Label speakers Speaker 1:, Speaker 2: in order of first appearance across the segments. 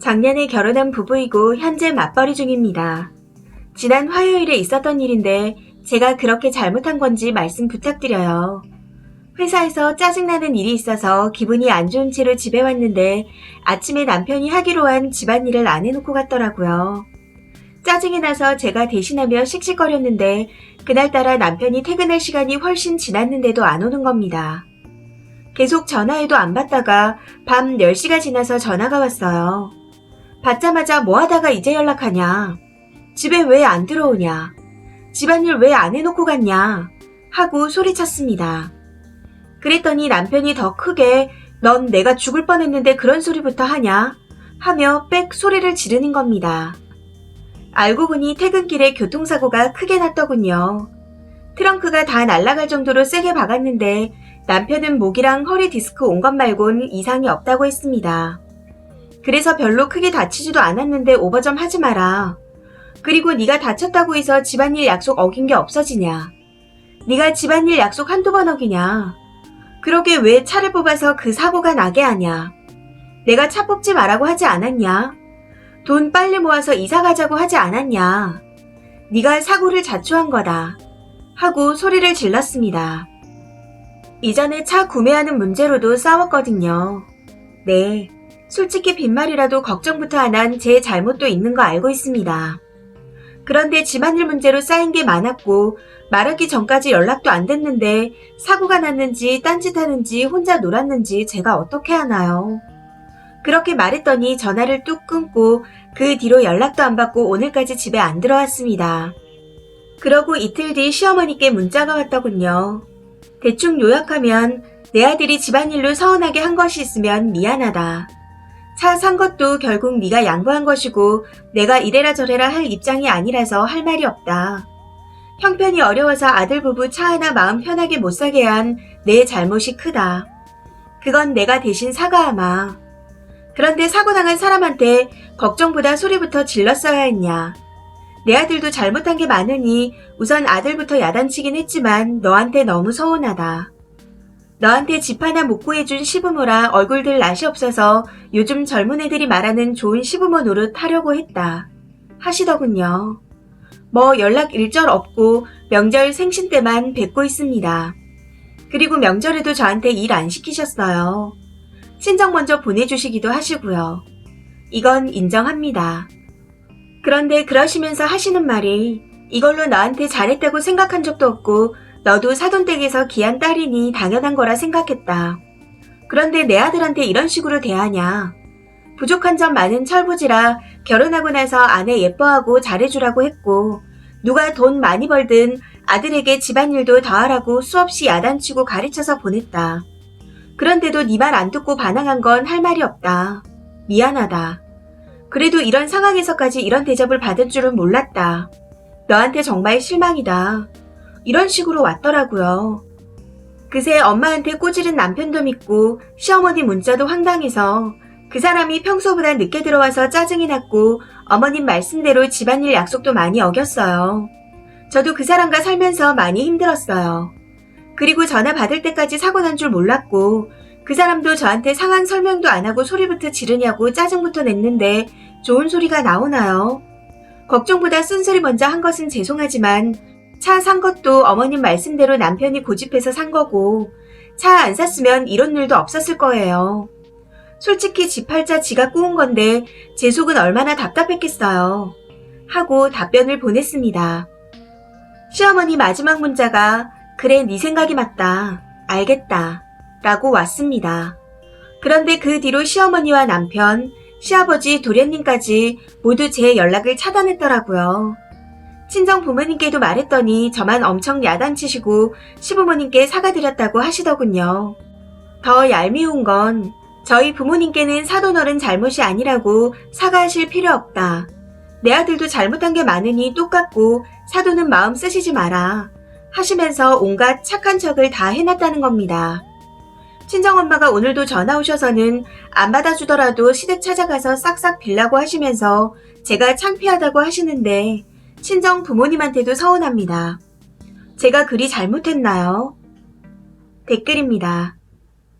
Speaker 1: 작년에 결혼한 부부이고 현재 맞벌이 중입니다. 지난 화요일에 있었던 일인데 제가 그렇게 잘못한 건지 말씀 부탁드려요. 회사에서 짜증나는 일이 있어서 기분이 안 좋은 채로 집에 왔는데 아침에 남편이 하기로 한 집안일을 안 해놓고 갔더라고요. 짜증이 나서 제가 대신하며 씩씩거렸는데 그날따라 남편이 퇴근할 시간이 훨씬 지났는데도 안 오는 겁니다. 계속 전화해도 안 받다가 밤 10시가 지나서 전화가 왔어요. 받자마자 뭐 하다가 이제 연락하냐? 집에 왜 안 들어오냐? 집안일 왜 안 해놓고 갔냐? 하고 소리쳤습니다. 그랬더니 남편이 더 크게 넌 내가 죽을 뻔했는데 그런 소리부터 하냐? 하며 빽 소리를 지르는 겁니다. 알고 보니 퇴근길에 교통사고가 크게 났더군요. 트렁크가 다 날아갈 정도로 세게 박았는데 남편은 목이랑 허리 디스크 온 것 말곤 이상이 없다고 했습니다. 그래서 별로 크게 다치지도 않았는데 오버점 하지 마라. 그리고 네가 다쳤다고 해서 집안일 약속 어긴 게 없어지냐. 네가 집안일 약속 한두 번 어기냐. 그러게 왜 차를 뽑아서 그 사고가 나게 하냐. 내가 차 뽑지 말라고 하지 않았냐. 돈 빨리 모아서 이사 가자고 하지 않았냐. 네가 사고를 자초한 거다. 하고 소리를 질렀습니다. 이전에 차 구매하는 문제로도 싸웠거든요. 네. 솔직히 빈말이라도 걱정부터 안 한 제 잘못도 있는 거 알고 있습니다. 그런데 집안일 문제로 쌓인 게 많았고 말하기 전까지 연락도 안 됐는데 사고가 났는지 딴짓하는지 혼자 놀았는지 제가 어떻게 하나요? 그렇게 말했더니 전화를 뚝 끊고 그 뒤로 연락도 안 받고 오늘까지 집에 안 들어왔습니다. 그러고 이틀 뒤 시어머니께 문자가 왔더군요. 대충 요약하면 내 아들이 집안일로 서운하게 한 것이 있으면 미안하다. 차 산 것도 결국 네가 양보한 것이고 내가 이래라 저래라 할 입장이 아니라서 할 말이 없다. 형편이 어려워서 아들 부부 차 하나 마음 편하게 못 사게 한 내 잘못이 크다. 그건 내가 대신 사과하마. 그런데 사고 당한 사람한테 걱정보다 소리부터 질렀어야 했냐. 내 아들도 잘못한 게 많으니 우선 아들부터 야단치긴 했지만 너한테 너무 서운하다. 너한테 집 하나 못 구해준 시부모라 얼굴들 낯이 없어서 요즘 젊은 애들이 말하는 좋은 시부모 노릇 하려고 했다. 하시더군요. 뭐 연락 일절 없고 명절 생신 때만 뵙고 있습니다. 그리고 명절에도 저한테 일 안 시키셨어요. 친정 먼저 보내주시기도 하시고요. 이건 인정합니다. 그런데 그러시면서 하시는 말이 이걸로 나한테 잘했다고 생각한 적도 없고 너도 사돈 댁에서 귀한 딸이니 당연한 거라 생각했다. 그런데 내 아들한테 이런 식으로 대하냐. 부족한 점 많은 철부지라 결혼하고 나서 아내 예뻐하고 잘해주라고 했고 누가 돈 많이 벌든 아들에게 집안일도 더 하라고 수없이 야단치고 가르쳐서 보냈다. 그런데도 네 말 안 듣고 반항한 건 할 말이 없다. 미안하다. 그래도 이런 상황에서까지 이런 대접을 받을 줄은 몰랐다. 너한테 정말 실망이다. 이런 식으로 왔더라고요. 그새 엄마한테 꼬지른 남편도 믿고 시어머니 문자도 황당해서 그 사람이 평소보다 늦게 들어와서 짜증이 났고 어머님 말씀대로 집안일 약속도 많이 어겼어요. 저도 그 사람과 살면서 많이 힘들었어요. 그리고 전화 받을 때까지 사고 난 줄 몰랐고 그 사람도 저한테 상황 설명도 안 하고 소리부터 지르냐고 짜증부터 냈는데 좋은 소리가 나오나요? 걱정보다 쓴소리 먼저 한 것은 죄송하지만 차 산 것도 어머님 말씀대로 남편이 고집해서 산 거고 차 안 샀으면 이런 일도 없었을 거예요. 솔직히 집 팔자 지가 꾸은 건데 제 속은 얼마나 답답했겠어요. 하고 답변을 보냈습니다. 시어머니 마지막 문자가 그래 네 생각이 맞다. 알겠다. 라고 왔습니다. 그런데 그 뒤로 시어머니와 남편, 시아버지, 도련님까지 모두 제 연락을 차단했더라고요. 친정 부모님께도 말했더니 저만 엄청 야단치시고 시부모님께 사과드렸다고 하시더군요. 더 얄미운 건 저희 부모님께는 사돈어른 잘못이 아니라고 사과하실 필요 없다. 내 아들도 잘못한 게 많으니 똑같고 사돈은 마음 쓰시지 마라. 하시면서 온갖 착한 척을 다 해놨다는 겁니다. 친정엄마가 오늘도 전화 오셔서는 안 받아주더라도 시댁 찾아가서 싹싹 빌라고 하시면서 제가 창피하다고 하시는데 친정 부모님한테도 서운합니다. 제가 그리 잘못했나요? 댓글입니다.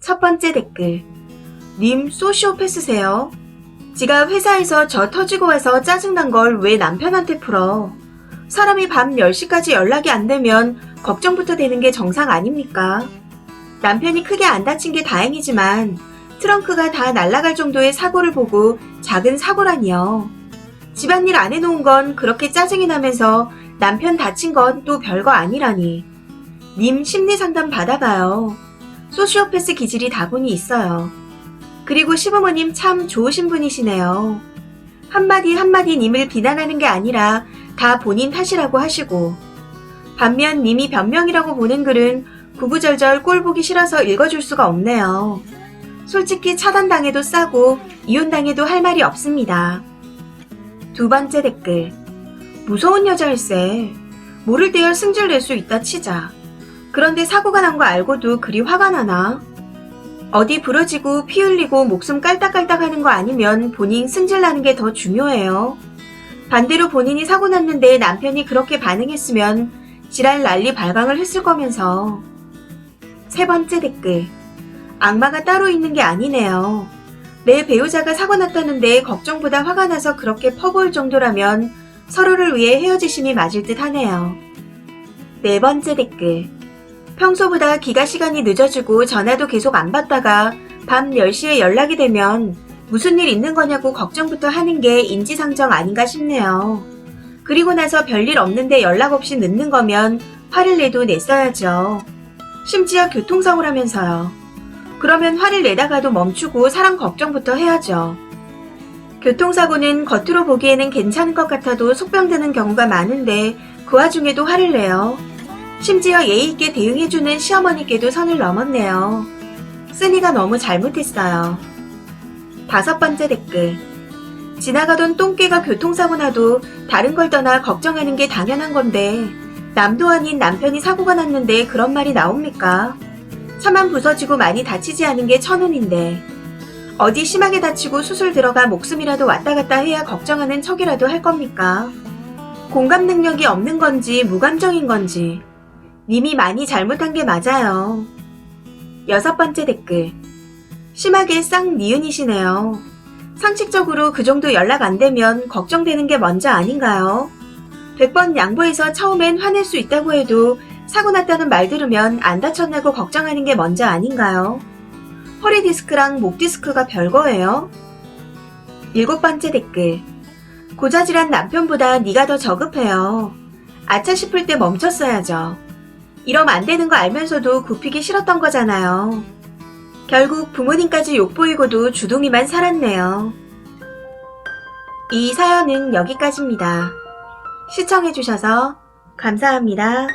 Speaker 1: 첫 번째 댓글. 님 소시오패스세요? 지가 회사에서 저 터지고 와서 짜증난 걸 왜 남편한테 풀어? 사람이 밤 10시까지 연락이 안 되면 걱정부터 되는 게 정상 아닙니까? 남편이 크게 안 다친 게 다행이지만 트렁크가 다 날아갈 정도의 사고를 보고 작은 사고라니요. 집안일 안 해놓은 건 그렇게 짜증이 나면서 남편 다친 건 또 별거 아니라니. 님 심리 상담 받아봐요. 소시오패스 기질이 다분히 있어요. 그리고 시부모님 참 좋으신 분이시네요. 한마디 한마디 님을 비난하는 게 아니라 다 본인 탓이라고 하시고 반면 님이 변명이라고 보낸 글은 구구절절 꼴 보기 싫어서 읽어줄 수가 없네요. 솔직히 차단당해도 싸고 이혼당해도 할 말이 없습니다. 두 번째 댓글 무서운 여자일세 모를 때야 승질 낼 수 있다 치자 그런데 사고가 난 거 알고도 그리 화가 나나? 어디 부러지고 피 흘리고 목숨 깔딱깔딱 하는 거 아니면 본인 승질 나는 게 더 중요해요. 반대로 본인이 사고 났는데 남편이 그렇게 반응했으면 지랄 난리 발광을 했을 거면서. 세 번째 댓글. 악마가 따로 있는 게 아니네요. 내 배우자가 사고 났다는데 걱정보다 화가 나서 그렇게 퍼부을 정도라면 서로를 위해 헤어지심이 맞을 듯 하네요. 네 번째 댓글. 평소보다 기가 시간이 늦어지고 전화도 계속 안 받다가 밤 10시에 연락이 되면 무슨 일 있는 거냐고 걱정부터 하는 게 인지상정 아닌가 싶네요. 그리고 나서 별일 없는데 연락 없이 늦는 거면 화를 내도 냈어야죠. 심지어 교통사고를 하면서요. 그러면 화를 내다가도 멈추고 사람 걱정부터 해야죠. 교통사고는 겉으로 보기에는 괜찮은 것 같아도 속병드는 경우가 많은데 그 와중에도 화를 내요. 심지어 예의 있게 대응해주는 시어머니께도 선을 넘었네요. 쓰니가 너무 잘못했어요. 다섯 번째 댓글. 지나가던 똥개가 교통사고 나도 다른 걸 떠나 걱정하는 게 당연한 건데 남도 아닌 남편이 사고가 났는데 그런 말이 나옵니까? 차만 부서지고 많이 다치지 않은 게 천운인데 어디 심하게 다치고 수술 들어가 목숨이라도 왔다 갔다 해야 걱정하는 척이라도 할 겁니까? 공감 능력이 없는 건지 무감정인 건지 님이 많이 잘못한 게 맞아요. 여섯 번째 댓글. 심하게 쌍 니은이시네요. 상식적으로 그 정도 연락 안 되면 걱정되는 게 먼저 아닌가요? 100번 양보해서 처음엔 화낼 수 있다고 해도 사고 났다는 말 들으면 안 다쳤냐고 걱정하는 게 먼저 아닌가요? 허리 디스크랑 목 디스크가 별거예요? 일곱 번째 댓글. 고자질한 남편보다 네가 더 저급해요. 아차 싶을 때 멈췄어야죠. 이러면 안 되는 거 알면서도 굽히기 싫었던 거잖아요. 결국 부모님까지 욕보이고도 주둥이만 살았네요. 이 사연은 여기까지입니다. 시청해주셔서 감사합니다.